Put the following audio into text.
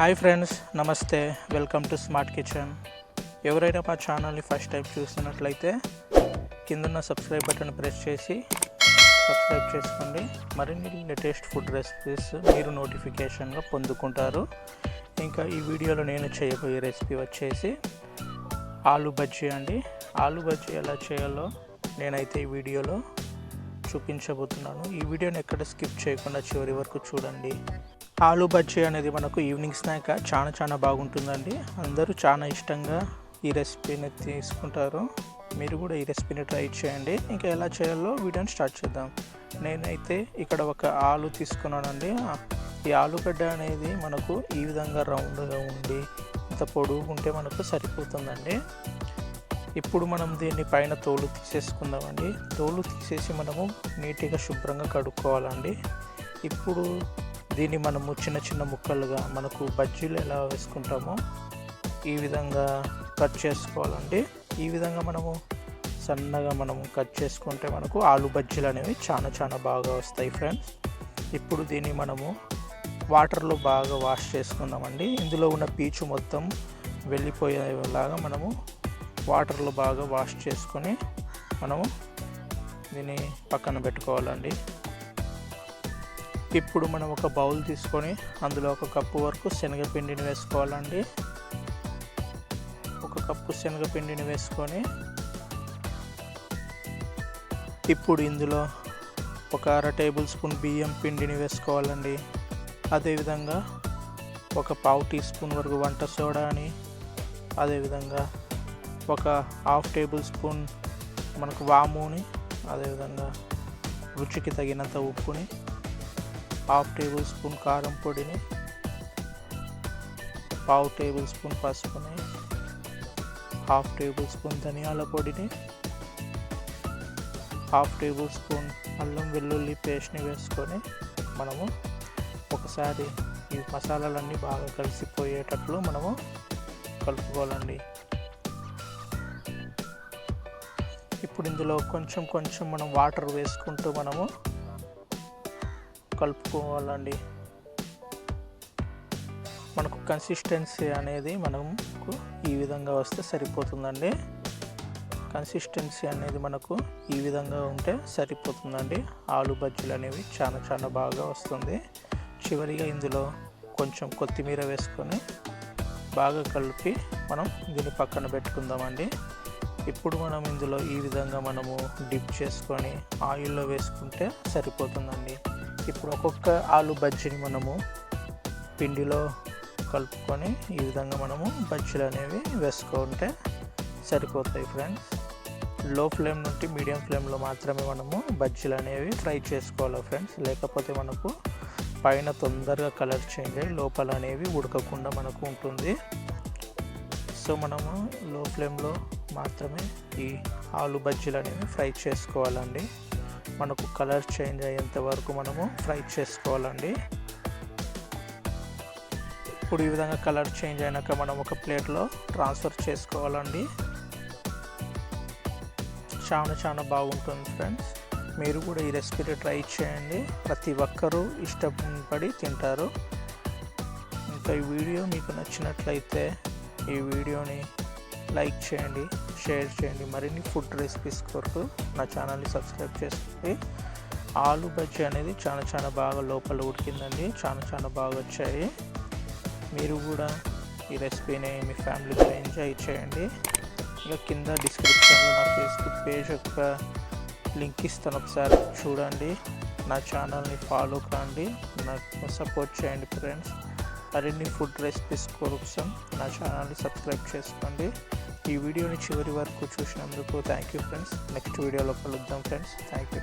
Hi friends నమస్తే welcome to smart kitchen ఎవరైనా మా ఛానల్ని ఫస్ట్ టైం చూస్తున్నట్లయితే కిందన్న సబ్స్క్రైబ్ బటన్ ప్రెస్ చేసి సబ్స్క్రైబ్ చేసుకోండి. మరిన్ని లేటెస్ట్ ఫుడ్ రెసిపీస్ మీరు నోటిఫికేషన్గా పొందుకుంటారు. ఇంకా ఈ వీడియోలో నేను చేయబోయే రెసిపీ వచ్చేసి ఆలు బజ్జీ అండి. ఆలు బజ్జీ ఎలా చేయాలో నేనైతే ఈ వీడియోలో చూపించబోతున్నాను. ఈ వీడియోని ఎక్కడ స్కిప్ చేయకుండా చివరి వరకు చూడండి. ఆలు బజ్జీ అనేది మనకు ఈవినింగ్ స్నాక్ చాలా చాలా బాగుంటుందండి. అందరూ చాలా ఇష్టంగా ఈ రెసిపీని తీసుకుంటారు. మీరు కూడా ఈ రెసిపీని ట్రై చేయండి. ఇంకా ఎలా చేయాలో వీడియోని స్టార్ట్ చేద్దాం. నేనైతే ఇక్కడ ఒక ఆలు తీసుకున్నానండి. ఈ ఆలుగడ్డ అనేది మనకు ఈ విధంగా రౌండ్గా ఉండి ఇంత పొడుగు ఉంటే మనకు సరిపోతుందండి. ఇప్పుడు మనం దీన్ని పైన తోలు తీసేసుకుందామండి. తోలు తీసేసి మనము నీట్గా శుభ్రంగా కడుక్కోవాలండి. ఇప్పుడు దీన్ని మనము చిన్న చిన్న ముక్కలుగా మనకు బజ్జీలు ఎలా వేసుకుంటామో ఈ విధంగా కట్ చేసుకోవాలండి. ఈ విధంగా మనము సన్నగా మనము కట్ చేసుకుంటే మనకు ఆలు బజ్జీలు అనేవి చాలా చాలా బాగా వస్తాయి ఫ్రెండ్స్. ఇప్పుడు దీన్ని మనము వాటర్లో బాగా వాష్ చేసుకుందామండి. ఇందులో ఉన్న పీచు మొత్తం వెళ్ళిపోయేలాగా మనము వాటర్లో బాగా వాష్ చేసుకొని మనము దీన్ని పక్కన పెట్టుకోవాలండి. ఇప్పుడు మనం ఒక బౌల్ తీసుకొని అందులో ఒక కప్పు వరకు శనగపిండిని వేసుకోవాలండి. ఒక కప్పు శనగపిండిని వేసుకొని ఇప్పుడు ఇందులో ఒక అర టేబుల్ స్పూన్ బియ్యం పిండిని వేసుకోవాలండి. అదేవిధంగా ఒక పావు టీ స్పూన్ వరకు వంట సోడాని అదేవిధంగా ఒక హాఫ్ టేబుల్ స్పూన్ మనకు వాముని అదేవిధంగా రుచికి తగినంత ఉప్పుని హాఫ్ టేబుల్ స్పూన్ కారం పొడిని పావు టేబుల్ స్పూన్ పసుపుని హాఫ్ టేబుల్ స్పూన్ ధనియాల పొడిని హాఫ్ టేబుల్ స్పూన్ అల్లం వెల్లుల్లి పేస్ట్ని వేసుకొని మనము ఒకసారి ఈ మసాలాలన్నీ బాగా కలిసిపోయేటట్లు మనము కలుపుకోవాలండి. ఇప్పుడు ఇందులో కొంచెం కొంచెం మనం వాటర్ వేసుకుంటూ మనము కలుపుకోవాలండి. మనకు కన్సిస్టెన్సీ అనేది మనకు ఈ విధంగా వస్తే సరిపోతుందండి. కన్సిస్టెన్సీ అనేది మనకు ఈ విధంగా ఉంటే సరిపోతుందండి. ఆలు బజ్జీలు అనేవి చాలా చాలా బాగా వస్తుంది. చివరిగా ఇందులో కొంచెం కొత్తిమీర వేసుకొని బాగా కలిపి మనం దీన్ని పక్కన పెట్టుకుందామండి. ఇప్పుడు మనం ఇందులో ఈ విధంగా మనము డిప్ చేసుకొని ఆయిల్లో వేసుకుంటే సరిపోతుందండి. ఇప్పుడు ఒక్కొక్క ఆలు బజ్జీని మనము పిండిలో కలుపుకొని ఈ విధంగా మనము బజ్జీలు అనేవి వేసుకుంటే సరిపోతాయి ఫ్రెండ్స్లో ఫ్లేమ్ నుండి మీడియం ఫ్లేమ్లో మాత్రమే మనము బజ్జీలు అనేవి ఫ్రై చేసుకోవాలి ఫ్రెండ్స్ లేకపోతే మనకు పైన తొందరగా కలర్ చేంజ్ అయ్యి లోపల అనేవి ఉడకకుండా మనకు ఉంటుంది. సో మనము లో ఫ్లేమ్లో మాత్రమే ఈ ఆలు బజ్జీలు అనేవి ఫ్రై చేసుకోవాలండి. మనకు కలర్ చేంజ్ అయ్యేంత వరకు మనము ఫ్రై చేసుకోవాలండి. ఇప్పుడు ఈ విధంగా కలర్ చేంజ్ అయినాక మనం ఒక ప్లేట్లో ట్రాన్స్ఫర్ చేసుకోవాలండి. చాలా చాలా బాగుంటుంది ఫ్రెండ్స్. మీరు కూడా ఈ రెసిపీని ట్రై చేయండి. ప్రతి ఒక్కరూ ఇష్టపడి తింటారు. ఇంకా ఈ వీడియో మీకు నచ్చినట్లయితే ఈ వీడియోని లైక్ చేయండి. షేర్ చేయండి. మరిన్ని ఫుడ్ రెసిపీస్ కొరకు నా ఛానల్ని సబ్స్క్రైబ్ చేసుకోండి ఆలు బజ్జీ అనేది చాలా చాలా బాగా లోపల ఉడికిందండి. చాలా చాలా బాగా వచ్చాయి. మీరు కూడా ఈ రెసిపీని మీ ఫ్యామిలీతో ఎంజాయ్ చేయండి. ఇక కింద డిస్క్రిప్షన్లో నా ఫేస్బుక్ పేజ్ యొక్క లింక్ ఇస్తాను ఒకసారి చూడండి. నా ఛానల్ని ఫాలో కాండి. నాకు సపోర్ట్ చేయండి ఫ్రెండ్స్. మరిన్ని ఫుడ్ రెసిపీస్ కోసం నా ఛానల్ని సబ్స్క్రైబ్ చేసుకోండి. ఈ వీడియోని చివరి వరకు చూసినందుకు థ్యాంక్ యూ ఫ్రెండ్స్ నెక్స్ట్ వీడియోలో కలుద్దాం ఫ్రెండ్స్ థ్యాంక్ యూ